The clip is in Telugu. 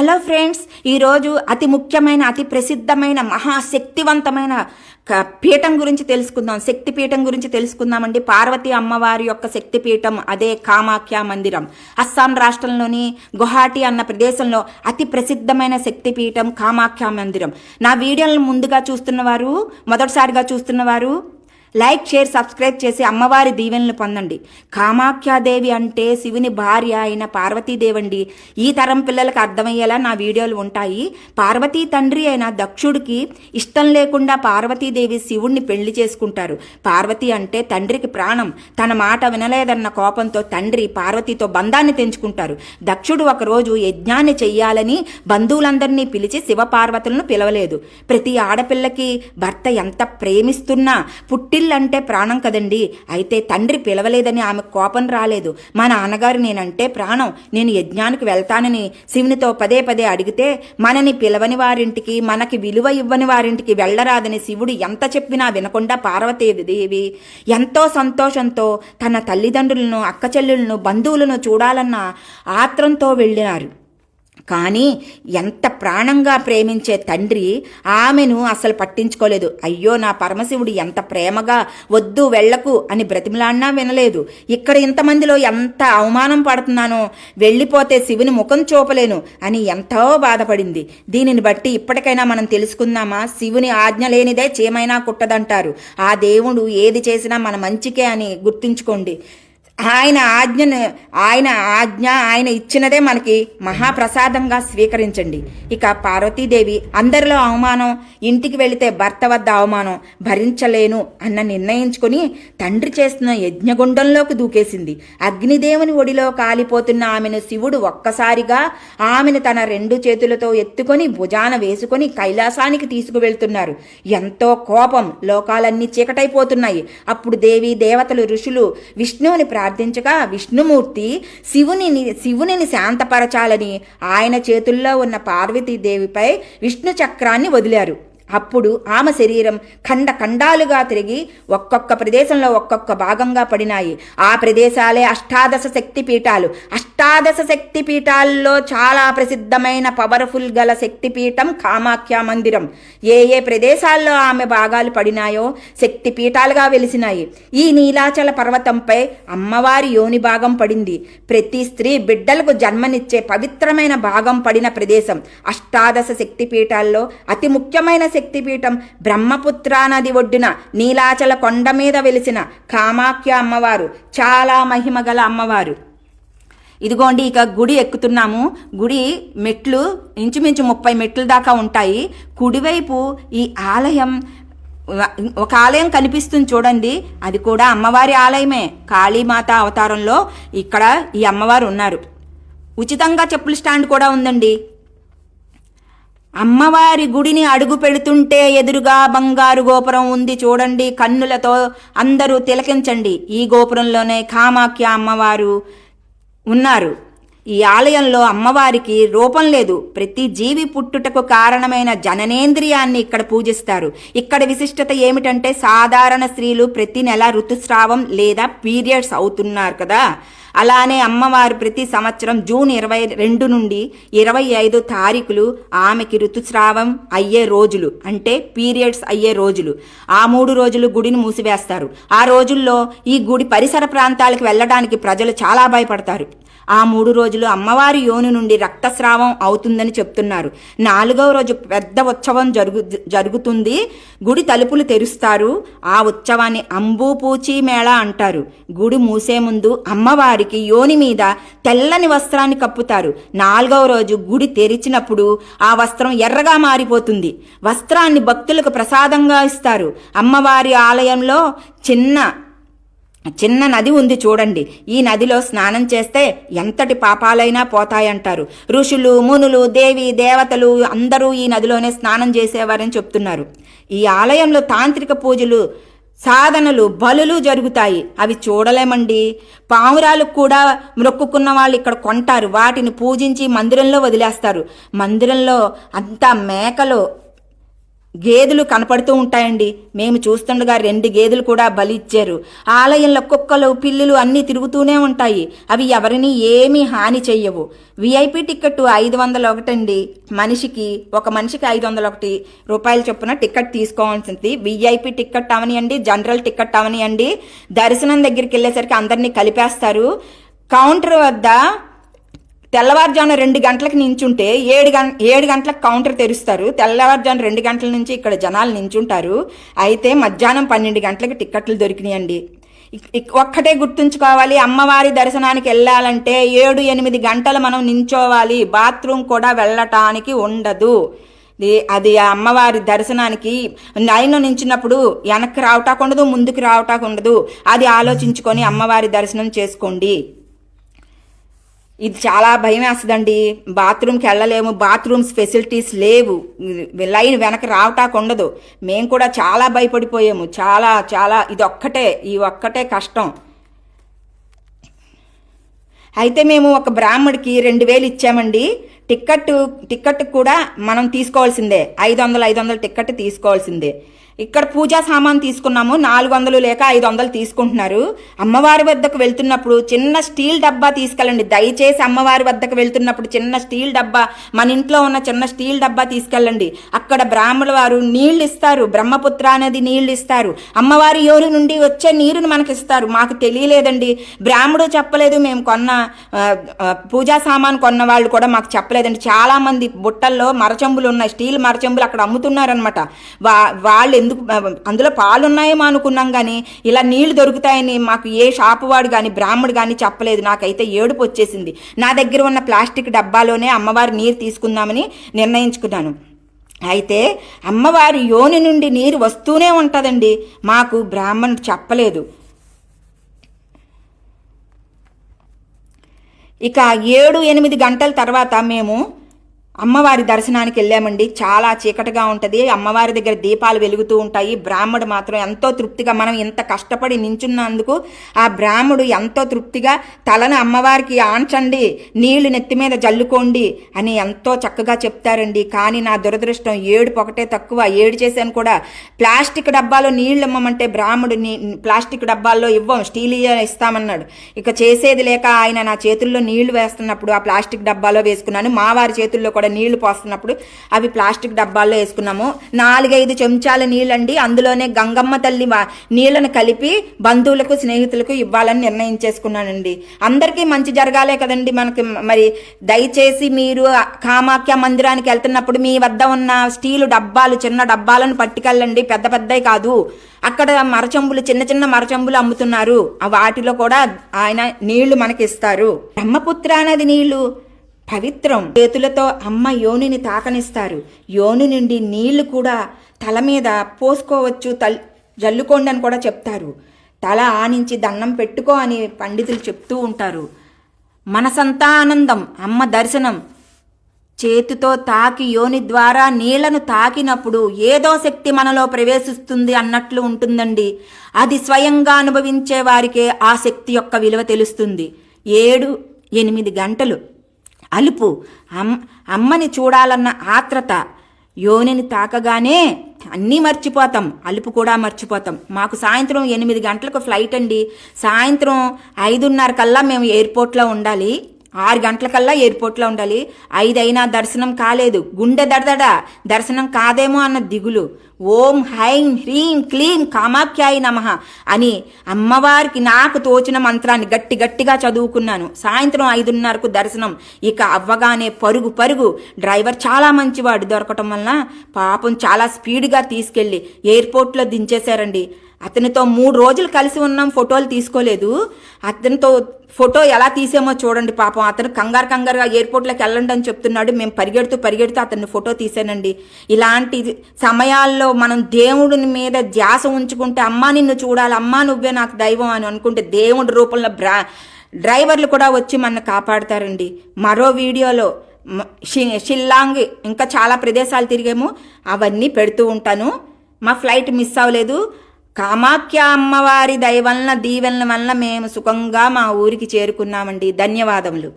హలో ఫ్రెండ్స్ ఈరోజు అతి ముఖ్యమైన అతి ప్రసిద్ధమైన మహాశక్తివంతమైన క- పీఠం గురించి తెలుసుకుందాం. శక్తి పీఠం గురించి తెలుసుకుందామండి. పార్వతీ అమ్మవారి యొక్క శక్తి పీఠం అదే కామాఖ్య మందిరం. అస్సాం రాష్ట్రంలోని గుహాటీ అన్న ప్రదేశంలో అతి ప్రసిద్ధమైన శక్తి పీఠం కామాఖ్య మందిరం. నా వీడియోలను ముందుగా చూస్తున్నవారు మొదటిసారిగా చూస్తున్నవారు లైక్ షేర్ సబ్స్క్రైబ్ చేసి అమ్మవారి దీవెనలు పొందండి. కామాఖ్యాదేవి అంటే శివుని భార్య అయిన పార్వతీదేవండి. ఈ తరం పిల్లలకు అర్థమయ్యేలా నా వీడియోలు ఉంటాయి. పార్వతీ తండ్రి అయిన దక్షుడికి ఇష్టం లేకుండా పార్వతీదేవి శివుణ్ణి పెళ్ళి చేసుకుంటారు. పార్వతి అంటే తండ్రికి ప్రాణం. తన మాట వినలేదన్న కోపంతో తండ్రి పార్వతితో బంధాన్ని తెంచుకుంటారు. దక్షుడు ఒకరోజు యజ్ఞాన్ని చెయ్యాలని బంధువులందరినీ పిలిచి శివపార్వతులను పిలవలేదు. ప్రతి ఆడపిల్లకి భర్త ఎంత ప్రేమిస్తున్నా పుట్టి పుట్టిల్లంటే ప్రాణం కదండి. అయితే తండ్రి పిలవలేదని ఆమె కోపం రాలేదు. మా నాన్నగారు నేనంటే ప్రాణం. నేను యజ్ఞానికి వెళ్తానని శివునితో పదే పదే అడిగితే మనని పిలవని వారింటికి మనకి విలువ ఇవ్వని వారింటికి వెళ్ళరాదని శివుడు ఎంత చెప్పినా వినకుండా పార్వతీదేవి ఎంతో సంతోషంతో తన తల్లిదండ్రులను అక్కచెల్లులను బంధువులను చూడాలన్న ఆత్రంతో వెళ్ళినారు. కానీ ఎంత ప్రాణంగా ప్రేమించే తండ్రి ఆమెను అసలు పట్టించుకోలేదు. అయ్యో నా పరమశివుడు ఎంత ప్రేమగా వద్దు వెళ్ళకు అని బ్రతిమలాడినా వినలేదు. ఇక్కడ ఇంతమందిలో ఎంత అవమానం పడుతున్నానో వెళ్ళిపోతే శివుని ముఖం చూపలేను అని ఎంతో బాధపడింది. దీనిని బట్టి ఇప్పటికైనా మనం తెలుసుకుందామా? శివుని ఆజ్ఞ లేనిదే చీమైనా కుట్టదంటారు. ఆ దేవుడు ఏది చేసినా మన మంచికే అని గుర్తుంచుకోండి. ఆయన ఆజ్ఞను ఆయన ఆజ్ఞ ఆయన ఇచ్చినదే మనకి మహాప్రసాదంగా స్వీకరించండి. ఇక పార్వతీదేవి అందరిలో అవమానం ఇంటికి వెళితే భర్త వద్ద అవమానం భరించలేను అన్న నిర్ణయించుకొని తండ్రి చేస్తున్న యజ్ఞగుండంలోకి దూకేసింది. అగ్నిదేవుని ఒడిలో కాలిపోతున్న ఆమెను శివుడు ఒక్కసారిగా ఆమెను తన రెండు చేతులతో ఎత్తుకొని భుజాన వేసుకొని కైలాసానికి తీసుకువెళ్తున్నారు. ఎంతో కోపం లోకాలన్నీ చీకటైపోతున్నాయి. అప్పుడు దేవి దేవతలు ఋషులు విష్ణువుని ప్రార్థించగా విష్ణుమూర్తి శివుని శివునిని శాంతపరచాలని ఆయన చేతుల్లో ఉన్న పార్వతీదేవిపై విష్ణు చక్రాన్ని వదిలారు. అప్పుడు ఆమె శరీరం ఖండ ఖండాలుగా తిరిగి ఒక్కొక్క ప్రదేశంలో ఒక్కొక్క భాగంగా పడినాయి. ఆ ప్రదేశాలే అష్టాదశ శక్తి పీఠాలు అష్టాదశ శక్తి పీఠాల్లో చాలా ప్రసిద్ధమైన పవర్ఫుల్ గల శక్తిపీఠం కామాఖ్య మందిరం. ఏ ఏ ప్రదేశాల్లో ఆమె భాగాలు పడినాయో శక్తిపీఠాలుగా వెలిసినాయి. ఈ నీలాచల పర్వతంపై అమ్మవారి యోని భాగం పడింది. ప్రతి స్త్రీ బిడ్డలకు జన్మనిచ్చే పవిత్రమైన భాగం పడిన ప్రదేశం. అష్టాదశ శక్తి పీఠాల్లో అతి ముఖ్యమైన శక్తిపీఠం బ్రహ్మపుత్రా నది ఒడ్డున నీలాచల కొండ మీద వెలిసిన కామాఖ్య అమ్మవారు. చాలా మహిమగల అమ్మవారు. ఇదిగోండి ఇక గుడి ఎక్కుతున్నాము. గుడి మెట్లు ఇంచుమించు ముప్పై మెట్ల దాకా ఉంటాయి. కుడివైపు ఈ ఆలయం ఒక ఆలయం కనిపిస్తుంది చూడండి. అది కూడా అమ్మవారి ఆలయమే కాళీమాత అవతారంలో ఇక్కడ ఈ అమ్మవారు ఉన్నారు. ఉచితంగా చెప్పుల స్టాండ్ కూడా ఉందండి. అమ్మవారి గుడిని అడుగు పెడుతుంటే ఎదురుగా బంగారు గోపురం ఉంది చూడండి. కన్నులతో అందరూ తిలకించండి. ఈ గోపురంలోనే కామాఖ్య అమ్మవారు ఉన్నారు. ఈ ఆలయంలో అమ్మవారికి రూపం లేదు. ప్రతి జీవి పుట్టుటకు కారణమైన జననేంద్రియాన్ని ఇక్కడ పూజిస్తారు. ఇక్కడ విశిష్టత ఏమిటంటే సాధారణ స్త్రీలు ప్రతి నెల ఋతుస్రావం లేదా పీరియడ్స్ అవుతున్నారు కదా. అలానే అమ్మవారు ప్రతి సంవత్సరం జూన్ ఇరవై రెండు నుండి ఇరవై ఐదు తారీఖులు ఆమెకి ఋతుస్రావం అయ్యే రోజులు అంటే పీరియడ్స్ అయ్యే రోజులు. ఆ మూడు రోజులు గుడిని మూసివేస్తారు. ఆ రోజుల్లో ఈ గుడి పరిసర ప్రాంతాలకు వెళ్ళడానికి ప్రజలు చాలా భయపడతారు. ఆ మూడు రోజులు అమ్మవారి యోని నుండి రక్తస్రావం అవుతుందని చెప్తున్నారు. నాలుగవ రోజు పెద్ద ఉత్సవం జరుగు జరుగుతుంది. గుడి తలుపులు తెరుస్తారు. ఆ ఉత్సవాన్ని అంబూపూచి మేళ అంటారు. గుడి మూసే ముందు అమ్మవారికి యోని మీద తెల్లని వస్త్రాన్ని కప్పుతారు. నాలుగవ రోజు గుడి తెరిచినప్పుడు ఆ వస్త్రం ఎర్రగా మారిపోతుంది. వస్త్రాన్ని భక్తులకు ప్రసాదంగా ఇస్తారు. అమ్మవారి ఆలయంలో చిన్న చిన్న నది ఉంది చూడండి. ఈ నదిలో స్నానం చేస్తే ఎంతటి పాపాలైనా పోతాయంటారు. ఋషులు మునులు దేవి దేవతలు అందరూ ఈ నదిలోనే స్నానం చేసేవారని చెప్తున్నారు. ఈ ఆలయంలో తాంత్రిక పూజలు సాధనలు బలులు జరుగుతాయి. అవి చూడలేమండి. పావురాలు కూడా మొక్కుకున్న వాళ్ళు ఇక్కడ కొంటారు. వాటిని పూజించి మందిరంలో వదిలేస్తారు. మందిరంలో అంతా మేకలు గేదెలు కనపడుతూ ఉంటాయండి. మేము చూస్తుండగా రెండు గేదెలు కూడా బలి ఇచ్చారు. ఆలయంలో కుక్కలు పిల్లులు అన్నీ తిరుగుతూనే ఉంటాయి. అవి ఎవరిని ఏమీ హాని చెయ్యవు. విఐపి టికెట్ ఐదు వందల ఒకటండి. మనిషికి ఒక మనిషికి ఐదు వందల ఒకటి రూపాయల చొప్పున టికెట్ తీసుకోవాల్సింది. విఐపి టికెట్ అవనియండి జనరల్ టికెట్ అవనియండి. దర్శనం దగ్గరికి వెళ్ళేసరికి అందరినీ కలిపేస్తారు. కౌంటర్ వద్ద తెల్లవారుజామున రెండు గంటలకు నించుంటే ఏడు గం ఏడు గంటలకు కౌంటర్ తెరుస్తారు. తెల్లవారుజామున రెండు గంటల నుంచి ఇక్కడ జనాలు నించుంటారు. అయితే మధ్యాహ్నం పన్నెండు గంటలకు టిక్కెట్లు దొరికినాయండి. ఒక్కటే గుర్తుంచుకోవాలి. అమ్మవారి దర్శనానికి వెళ్ళాలంటే ఏడు ఎనిమిది గంటలు మనం నించోవాలి. బాత్రూమ్ కూడా వెళ్ళటానికి ఉండదు. అది అమ్మవారి దర్శనానికి లైన్ నించినప్పుడు వెనక్కి రావటాకుండదు ఉండదు ముందుకు రావటాకుండదు ఉండదు. అది ఆలోచించుకొని అమ్మవారి దర్శనం చేసుకోండి. ఇది చాలా భయం వేస్తుందండి. బాత్రూమ్కి వెళ్ళలేము. బాత్రూమ్స్ ఫెసిలిటీస్ లేవు. లైన్ వెనక రావటానికి ఉండదు. మేము కూడా చాలా భయపడిపోయాము. చాలా చాలా ఇది ఒక్కటే ఈ ఒక్కటే కష్టం. అయితే మేము ఒక బ్రాహ్మడికి రెండు వేలు ఇచ్చామండి. టిక్కెట్ టిక్కెట్ కూడా మనం తీసుకోవాల్సిందే. ఐదు వందలు ఐదు వందలు టిక్కెట్ తీసుకోవాల్సిందే. ఇక్కడ పూజా సామాన్ తీసుకున్నాము నాలుగు వందలు లేక ఐదు వందలు తీసుకుంటున్నారు. అమ్మవారి వద్దకు వెళ్తున్నప్పుడు చిన్న స్టీల్ డబ్బా తీసుకెళ్ళండి. దయచేసి అమ్మవారి వద్దకు వెళ్తున్నప్పుడు చిన్న స్టీల్ డబ్బా మన ఇంట్లో ఉన్న చిన్న స్టీల్ డబ్బా తీసుకెళ్ళండి. అక్కడ బ్రాహ్మణుల వారు నీళ్ళు ఇస్తారు బ్రహ్మపుత్ర అనేది నీళ్ళు ఇస్తారు. అమ్మవారి యోరు నుండి వచ్చే నీరుని మనకి ఇస్తారు మాకు తెలియలేదండి. బ్రాహ్మడు చెప్పలేదు మేము కొన్న పూజా సామాన్ కొన్న వాళ్ళు కూడా మాకు చెప్పలేదండి. చాలామంది బుట్టల్లో మరచంబులు ఉన్నాయి స్టీల్ మరచంబులు అక్కడ అమ్ముతున్నారనమాట వా వాళ్ళు ఎందుకు అందులో పాలు ఉన్నాయేమో అనుకున్నాం కానీ ఇలా నీళ్ళు దొరుకుతాయని మాకు ఏ షాపు వాడు కానీ బ్రాహ్మడు కానీ చెప్పలేదు. నాకైతే ఏడుపు వచ్చేసింది. నా దగ్గర ఉన్న ప్లాస్టిక్ డబ్బాలోనే అమ్మవారి నీరు తీసుకుందామని నిర్ణయించుకున్నాను. అయితే అమ్మవారి యోని నుండి నీరు వస్తూనే ఉంటుందండి. మాకు బ్రాహ్మణుడు చెప్పలేదు. ఇక ఏడు ఎనిమిది గంటల తర్వాత మేము అమ్మవారి దర్శనానికి వెళ్ళామండి. చాలా చీకటిగా ఉంటుంది. అమ్మవారి దగ్గర దీపాలు వెలుగుతూ ఉంటాయి. బ్రాహ్మడు మాత్రం ఎంతో తృప్తిగా మనం ఇంత కష్టపడి నించున్నందుకు ఆ బ్రాహ్మడు ఎంతో తృప్తిగా తలను అమ్మవారికి ఆంచండి నీళ్ళు నెత్తి మీద జల్లుకోండి అని ఎంతో చక్కగా చెప్తారండి. కానీ నా దురదృష్టం ఏడు ఒకటే తక్కువ. ఏడు చేశాను కూడా. ప్లాస్టిక్ డబ్బాలో నీళ్ళు ఇమ్మమంటే బ్రాహ్మడు నీ ప్లాస్టిక్ డబ్బాల్లో ఇవ్వం స్టీల్ ఇస్తామన్నాడు. ఇక చేసేది లేక ఆయన నా చేతుల్లో నీళ్ళు వేస్తున్నప్పుడు ఆ ప్లాస్టిక్ డబ్బాలో వేసుకున్నాను. మా వారి చేతుల్లో కూడా నీళ్ళు పోస్తున్నప్పుడు అవి ప్లాస్టిక్ డబ్బాల్లో వేసుకున్నాము. నాలుగైదు చెంచాల నీళ్ళండి. అందులోనే గంగమ్మ తల్లి నీళ్ళను కలిపి బంధువులకు స్నేహితులకు ఇవ్వాలని నిర్ణయించేసుకున్నానండి. అందరికీ మంచి జరగాలే కదండి మనకి మరి దయచేసి మీరు కామాఖ్య మందిరానికి వెళ్తున్నప్పుడు మీ వద్ద ఉన్న స్టీలు డబ్బాలు చిన్న డబ్బాలను పట్టుకెళ్ళండి. పెద్ద పెద్దవి కాదు. అక్కడ మరచంబులు చిన్న చిన్న మరచంబులు అమ్ముతున్నారు. వాటిలో కూడా ఆయన నీళ్ళు మనకి ఇస్తారు బ్రహ్మపుత్ర అనేది నీళ్ళు పవిత్రం. చేతులతో అమ్మ యోనిని తాకనిస్తారు. యోని నుండి నీళ్ళు కూడా తల మీద పోసుకోవచ్చు తల్ జల్లుకోండి అని కూడా చెప్తారు. తల ఆనించి దండం పెట్టుకో అని పండితులు చెప్తూ ఉంటారు. మనసంతా ఆనందం అమ్మ దర్శనం. చేతితో తాకి యోని ద్వారా నీళ్ళను తాకినప్పుడు ఏదో శక్తి మనలో ప్రవేశిస్తుంది అన్నట్లు ఉంటుందండి. అది స్వయంగా అనుభవించే వారికే ఆ శక్తి యొక్క విలువ తెలుస్తుంది. ఏడు ఎనిమిది గంటలు. అలుపు. అమ్ అమ్మని చూడాలన్న ఆత్రత. యోనిని తాకగానే అన్నీ మర్చిపోతాం. అలుపు కూడా మర్చిపోతాం. మాకు సాయంత్రం ఎనిమిది గంటలకు ఫ్లైట్ అండి. సాయంత్రం ఐదున్నర కల్లా మేము ఎయిర్పోర్ట్లో ఉండాలి. ఆరు గంటలకల్లా ఎయిర్పోర్ట్లో ఉండాలి. ఐదైనా దర్శనం కాలేదు. గుండె దడదడ. దర్శనం కాదేమో అన్న దిగులు. ఓం హైం హ్రీం క్లీం కామాఖ్యాయ నమః అని అమ్మవారికి నాకు తోచిన మంత్రాన్ని గట్టి గట్టిగా చదువుకున్నాను. సాయంత్రం ఐదున్నరకు దర్శనం. ఇక అవ్వగానే పరుగు పరుగు. డ్రైవర్ చాలా మంచివాడు. దొరకటం వలన పాపం చాలా స్పీడ్గా తీసుకెళ్ళి ఎయిర్పోర్ట్లో దించేశారండి. అతనితో మూడు రోజులు కలిసి ఉన్నాం ఫోటోలు తీసుకోలేదు. అతనితో ఫోటో ఎలా తీసామో చూడండి పాపం. అతను కంగారు కంగారుగా ఎయిర్పోర్ట్లోకి వెళ్ళండి అని చెప్తున్నాడు. మేము పరిగెడుతూ పరిగెడుతూ అతన్ని ఫోటో తీసానండి ఇలాంటి సమయాల్లో మనం దేవుడిని మీద ధ్యాస ఉంచుకుంటే అమ్మా నిన్ను చూడాలి. అమ్మా నువ్వే నాకు దైవం అని అనుకుంటే దేవుడి రూపంలో బ్రా డ్రైవర్లు కూడా వచ్చి మన కాపాడతారండి. మరో వీడియోలో షి- షిల్లాంగ్ ఇంకా చాలా ప్రదేశాలు తిరిగాము. అవన్నీ పెడుతూ ఉంటాను. మా ఫ్లైట్ మిస్ అవ్వలేదు. కామాఖ్య అమ్మవారి దయ వలన దీవెనల వలన మేము సుఖంగా మా ఊరికి చేరుకున్నామండి. ధన్యవాదములు.